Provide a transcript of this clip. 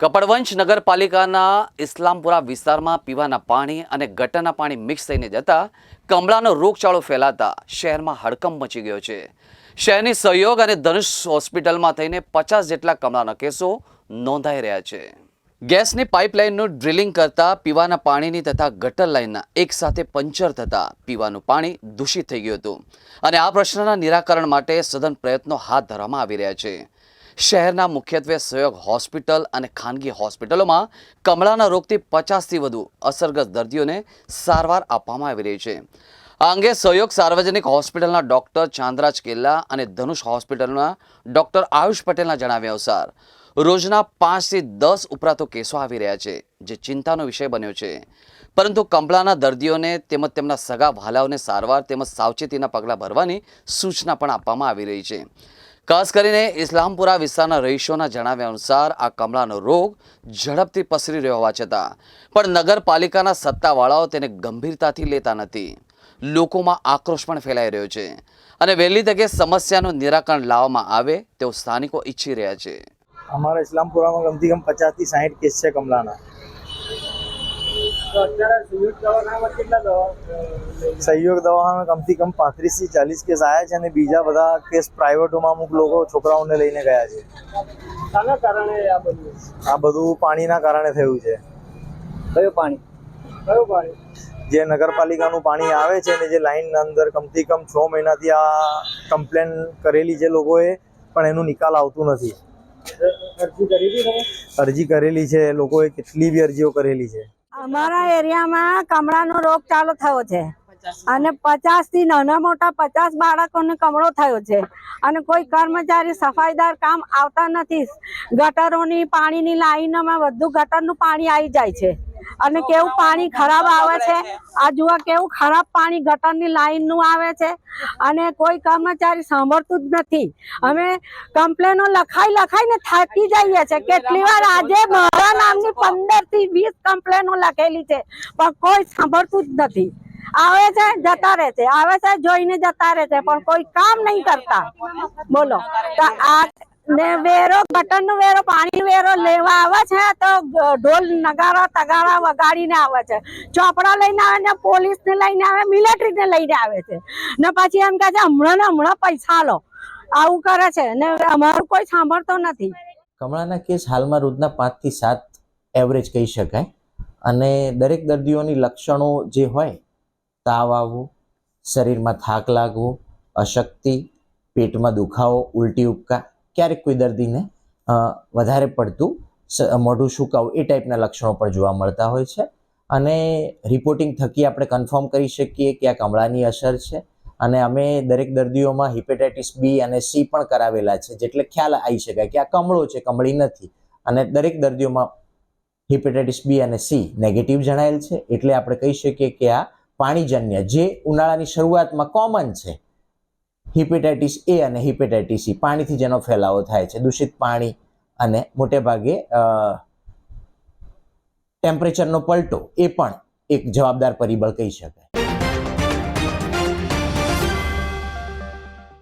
કપડવંશ નગરપાલિકાના ઇસ્લામપુરા વિસ્તારમાં પીવાના પાણી અને ગટરના પાણી મિક્સ થઈને જતા કમળાનો રોગચાળો ફેલાતા શહેરમાં હડકંપ મચી ગયો છે. શહેરની સહયોગ અને ધનુષ હોસ્પિટલમાં થઈને પચાસ જેટલા કમળાના કેસો નોંધાઈ રહ્યા છે. ગેસની પાઇપલાઇનનું ડ્રિલિંગ કરતા પીવાના પાણીની તથા ગટર લાઇનના એકસાથે પંચર થતા પીવાનું પાણી દૂષિત થઈ ગયું હતું. અને આ પ્રશ્નના નિરાકરણ માટે સઘન પ્રયત્નો હાથ ધરવામાં આવી રહ્યા છે. શહેરના મુખ્યત્વે સહયોગ હોસ્પિટલ અને ખાનગી હોસ્પિટલોમાં કમળાના રોગથી પચાસથી વધુ અસરગ્રસ્ત દર્દીઓને સારવાર આપવામાં આવી રહી છે. આ અંગે સહયોગ સાર્વજનિક હોસ્પિટલના ડૉક્ટર ચાંદરાજ કેલ્લા અને ધનુષ હોસ્પિટલના ડૉક્ટર આયુષ પટેલના જણાવ્યા અનુસાર, રોજના પાંચથી દસ ઉપરાતો કેસો આવી રહ્યા છે, જે ચિંતાનો વિષય બન્યો છે. પરંતુ કમળાના દર્દીઓને તેમજ તેમના સગા વહાલાઓને સારવાર તેમજ સાવચેતીના પગલાં ભરવાની સૂચના પણ આપવામાં આવી રહી છે. ખાસ કરીને ઇસ્લામપુરા વિસ્તારના રહીશોના જણાવ્યા અનુસાર આ કમળાનો રોગ ઝડપથી પસરી રહ્યો હોવા છતાં પણ નગરપાલિકાના સત્તાવાળાઓ તેને ગંભીરતાથી લેતા નથી. લોકોમાં આક્રોશ પણ ફેલાઈ રહ્યો છે અને વહેલી તકે સમસ્યાનું નિરાકરણ લાવવામાં આવે તેવું સ્થાનિકો ઈચ્છી રહ્યા છે. અમારા ઇસ્લામપુરામાં કમથી કમ પચાસથી સાઠ કેસ છે કમલાના સહયોગ દવાખાના કમથી કમ પાંત્રીસથી ચાલીસ કેસ આવ્યા છે અને બીજા બધા કેસ પ્રાઇવેટોમાં અમુક લોકો છોકરાઓને લઈને ગયા છે. શાના કારણે આ બધું? પાણીના કારણે થયું છે. કયું પાણી? કયું પાણી? જે નગરપાલિકાનું પાણી આવે છે ને જે લાઈનના અંદર કમથી કમ છ મહિનાથી આ કમ્પ્લેન કરેલી છે લોકોએ પણ એનું નિકાલ આવતું નથી. અરજી કરેલી છે લોકોએ કેટલી બી અરજીઓ કરેલી છે. અમારા એરિયામાં કમળાનો રોગ ચાલુ થયો છે. અને પચાસથી નાના મોટા પચાસ બાળકોને કમળો થયો છે. અને કોઈ કર્મચારી સફાઈદાર કામ આવતા નથી. ગટરોની પાણીની લાઈનોમાં બધું ગટરનું પાણી આવી જાય છે. અને કેવું પાણી ખરાબ આવે છે? આ જુઓ કેવું ખરાબ પાણી ગટરની લાઈનનું આવે છે. અને કોઈ કર્મચારી સાંભળતું જ નથી. અમે કમ્પ્લેનો લખાઈ લખાઈને થાકી જઈએ છે. કેટલી વાર આજે મારા નામની પંદરથી વીસ કમ્પ્લેનો લખેલી છે. પણ કોઈ સાંભળતું જ નથી. આવે છે, જતા રહે છે. આવે છે, જોઈને જતા રહે છે, પણ કોઈ કામ નહીં કરતા. બોલો. તો આ ને વેરો, ગટરનો વેરો પાણી વેરો લેવા આવે છે, તો ઢોલ નગારા, તગારા વગાડીને આવે છે. ચોપડા લઈને આવે ને પોલીસ ને લઈને આવે મિલિટરી ને લઈને આવે છે. ને પછી એમ કહે છે, હમણાં ને હમણાં પૈસા લો. આવું કરે છે. ને અમારું કોઈ સાંભળતો નથી. કમળાના કેસ હાલમાં રોજના પાંચથી સાત એવરેજ કહી શકાય. અને દરેક દર્દીઓની લક્ષણો જે હોય તાવ આવવો, શરીરમાં થાક લાગવો, અશક્તિ, પેટમાં દુખાવો, ઉલટી ઉપકા ક્યારેક કોઈ દર્દીને વધારે પડતું મોઢું સુકાવું એ ટાઈપના લક્ષણો પણ જોવા મળતા હોય છે. અને રિપોર્ટિંગ થકી આપણે કન્ફર્મ કરી શકીએ કે આ કમળાની અસર છે. અને અમે દરેક દર્દીઓમાં હિપેટાઇટિસ બી અને સી પણ કરાવેલા છે, જેટલે ખ્યાલ આવી શકાય કે આ કમળો છે, કમળી નથી. અને દરેક દર્દીઓમાં હિપેટાઇટિસ બી અને સી નેગેટિવ જણાયેલ છે, એટલે આપણે કહી શકીએ કે આ પાણીજન્ય, જે ઉનાળાની શરૂઆતમાં કોમન છે. હિપેટાઇટિસ એ અને હિપેટાઇટિસ સી પાણીથી જેનો ફેલાવો થાય છે. દૂષિત પાણી અને મોટે ભાગે ટેમ્પરેચરનો પલટો, એ પણ એક જવાબદાર પરિબળ કહી શકાય.